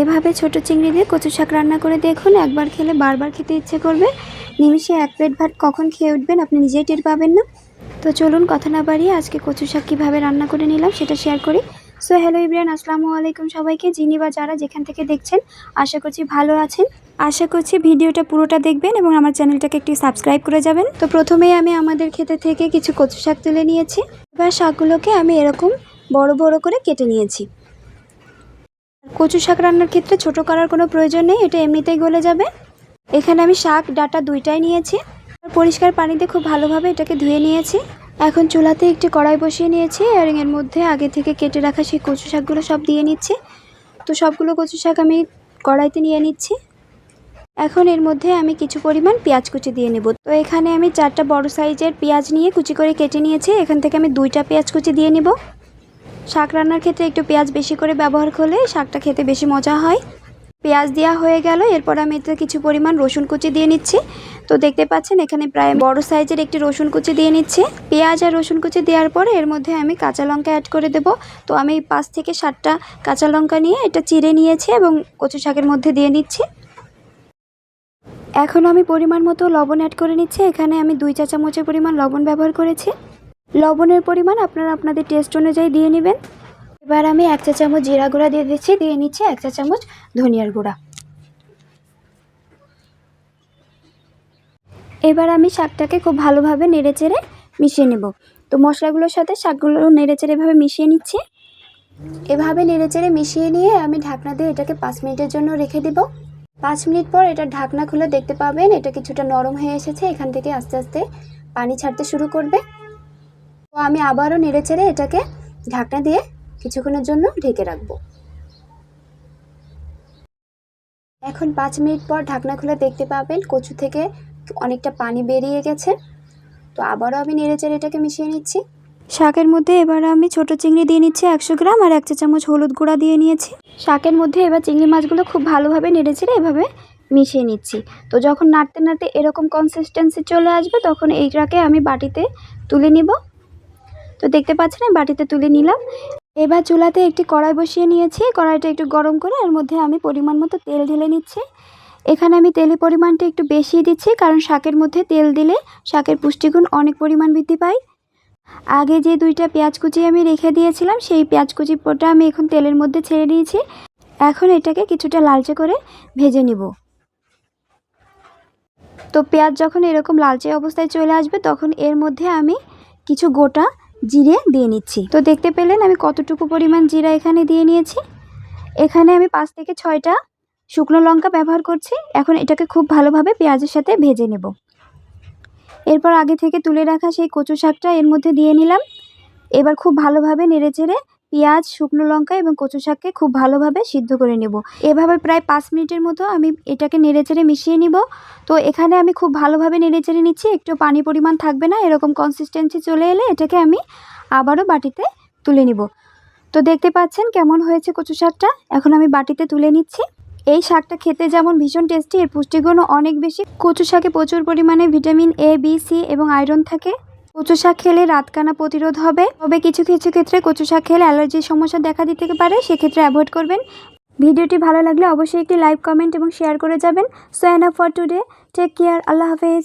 এভাবে ছোট চিংড়ি দিয়ে কচু শাক রান্না করে দেখুন। একবার খেলে বারবার খেতে ইচ্ছে করবে। নিমিষে এক প্লেট ভাত কখন খেয়ে উঠবেন আপনি নিজেই টের পাবেন না। তো চলুন কথা না বাড়িয়ে আজকে কচু শাক কীভাবে রান্না করে নিলাম সেটা শেয়ার করি। সো হ্যালো ইব্রিয়ান আসসালামু আলাইকুম সবাইকে। যিনি বা যারা যেখান থেকে দেখছেন, আশা করছি ভালো আছেন। আশা করছি ভিডিওটা পুরোটা দেখবেন এবং আমার চ্যানেলটাকে একটু সাবস্ক্রাইব করে যাবেন। তো প্রথমেই আমি আমাদের ক্ষেতে থেকে কিছু কচু শাক তুলে নিয়েছি। এবার শাকগুলোকে আমি এরকম বড় বড় করে কেটে নিয়েছি। কচু শাক রান্নার ক্ষেত্রে ছোট করার কোনো প্রয়োজন নেই, এটা এমনিতেই গলে যাবে। এখানে আমি শাক, ডাটা দুইটাই নিয়েছি। পরিষ্কার পানিতে খুব ভালোভাবে এটাকে ধুয়ে নিয়েছি। এখন চুলাতে একটি কড়াই বসিয়ে নিয়েছি আর এর মধ্যে আগে থেকে কেটে রাখা সেই কচু শাকগুলো সব দিয়ে নিচ্ছি। তো সবগুলো কচু শাক আমি কড়াইতে নিয়ে নিচ্ছি। এখন এর মধ্যে আমি কিছু পরিমাণ পেঁয়াজ কুচি দিয়ে নেব। তো এখানে আমি চারটা বড় সাইজের পেঁয়াজ নিয়ে কুচি করে কেটে নিয়েছি। এখান থেকে আমি দুইটা পেঁয়াজ কুচি দিয়ে নিব। শাক রান্নার ক্ষেত্রে একটু পেঁয়াজ বেশি করে ব্যবহার করলে শাকটা খেতে বেশি মজা হয়। পেঁয়াজ দেওয়া হয়ে গেল, এরপর আমি এতে কিছু পরিমাণ রসুন কুচি দিয়ে নিচ্ছি। তো দেখতে পাচ্ছেন, এখানে প্রায় বড় সাইজের একটি রসুন কুচি দিয়ে নিচ্ছে। পেঁয়াজ আর রসুন কুচি দেওয়ার পরে এর মধ্যে আমি কাঁচা লঙ্কা অ্যাড করে দেব। তো আমি পাঁচ থেকে সাতটা কাঁচা লঙ্কা নিয়ে এটা চিড়ে নিয়েছি এবং কচু শাকের মধ্যে দিয়ে নিচ্ছি। এখন আমি পরিমাণ মতো লবণ অ্যাড করে নিচ্ছি। এখানে আমি দুই চা চামচের পরিমাণ লবণ ব্যবহার করেছি। লবণের পরিমাণ আপনারা আপনাদের টেস্ট অনুযায়ী দিয়ে নেবেন। এবার আমি এক চা চামচ জিরা গুঁড়া দিয়ে দিচ্ছি, দিয়ে নিচ্ছি এক চা চামচ ধনিয়ার গুঁড়া। এবার আমি শাকটাকে খুব ভালোভাবে নেড়েচেড়ে মিশিয়ে নেব। তো মশলাগুলোর সাথে শাকগুলো নেড়েচেড়ে এভাবে মিশিয়ে নিচ্ছি। এভাবে নেড়েচেড়ে মিশিয়ে নিয়ে আমি ঢাকনা দিয়ে এটাকে পাঁচ মিনিটের জন্য রেখে দিব। পাঁচ মিনিট পর এটা ঢাকনা খুলে দেখতে পাবেন, এটা কিছুটা নরম হয়ে এসেছে, এখান থেকে আস্তে আস্তে পানি ছাড়তে শুরু করবে। তো আমি আবারও নেড়েচেড়ে এটাকে ঢাকনা দিয়ে কিছুক্ষণের জন্য ঢেকে রাখব। এখন পাঁচ মিনিট পর ঢাকনা খুলে দেখতে পাবেন কচু থেকে অনেকটা পানি বেরিয়ে গেছে। তো আবারও আমি নেড়েচেড়ে এটাকে মিশিয়ে নিচ্ছি। শাকের মধ্যে এবার আমি ছোট চিংড়ি দিয়ে নিচ্ছি একশো গ্রাম আর এক চা চামচ হলুদ গুঁড়া দিয়ে নিয়েছি। শাকের মধ্যে এবার চিংড়ি মাছগুলো খুব ভালোভাবে নেড়ে নেড়েচেড়ে এভাবে মিশিয়ে নিচ্ছি। তো যখন নাড়তে নাড়তে এরকম কনসিস্টেন্সি চলে আসবে, তখন এইটাকে আমি বাটিতে তুলে নিব। তো দেখতে পাচ্ছেন, আমি বাটিতে তুলে নিলাম। এবার চুলাতে একটি কড়াই বসিয়ে নিয়েছি। কড়াইটা একটু গরম করে, এর মধ্যে আমি পরিমাণ মতো তেল ঢেলে নিচ্ছি। এখানে আমি তেলের পরিমাণটা একটু বেশি দিচ্ছি, কারণ শাকের মধ্যে তেল দিলে শাকের পুষ্টিগুণ অনেক পরিমাণ বৃদ্ধি পায়। আগে যে দুইটা পেঁয়াজ কুচি আমি রেখে দিয়েছিলাম, সেই পেঁয়াজ কুচি পোটা আমি এখন তেলের মধ্যে ছেড়ে দিয়েছি। এখন এটাকে কিছুটা লালচে করে ভেজে নিব। তো পেঁয়াজ যখন এরকম লালচে অবস্থায় চলে আসবে, তখন এর মধ্যে আমি কিছু গোটা জিরে দিয়ে নিচ্ছি। তো দেখতে পেলেন আমি কতটুকু পরিমাণ জিরা এখানে দিয়ে নিয়েছি। এখানে আমি পাঁচ থেকে ছয়টা শুকনো লঙ্কা ব্যবহার করছি। এখন এটাকে খুব ভালোভাবে পেঁয়াজের সাথে ভেজে নেব। এরপর আগে থেকে তুলে রাখা সেই কচু শাকটা এর মধ্যে দিয়ে নিলাম। এবার খুব ভালোভাবে নেড়েচেড়ে পেঁয়াজ, শুকনো লঙ্কা এবং কচু শাককে খুব ভালোভাবে সিদ্ধ করে নেব। এভাবে প্রায় পাঁচ মিনিটের মতো আমি এটাকে নেড়েচেড়ে মিশিয়ে নিব। তো এখানে আমি খুব ভালোভাবে নেড়েচেড়ে নিচ্ছি, একটু পানি পরিমাণ থাকবে না, এরকম কনসিস্টেন্সি চলে এলে এটাকে আমি আবারও বাটিতে তুলে নিব। তো দেখতে পাচ্ছেন কেমন হয়েছে কচু শাকটা? এখন আমি বাটিতে তুলে নিচ্ছি। এই শাকটা খেতে যেমন ভীষণ টেস্টি এর পুষ্টিগুণও অনেক বেশি। কচু শাকে প্রচুর পরিমাণে ভিটামিন এ বি সি এবং আয়রন থাকে। কচু শাক খেলে রাতকানা প্রতিরোধ হবে। তবে কিছু কিছু ক্ষেত্রে কচু শাক খেলে অ্যালার্জির সমস্যা দেখা দিতে পারে, সেক্ষেত্রে অ্যাভয়েড করবেন। ভিডিওটি ভালো লাগলে অবশ্যই একটি লাইক, কমেন্ট এবং শেয়ার করে যাবেন। So enough for today take care আল্লাহ হাফেজ।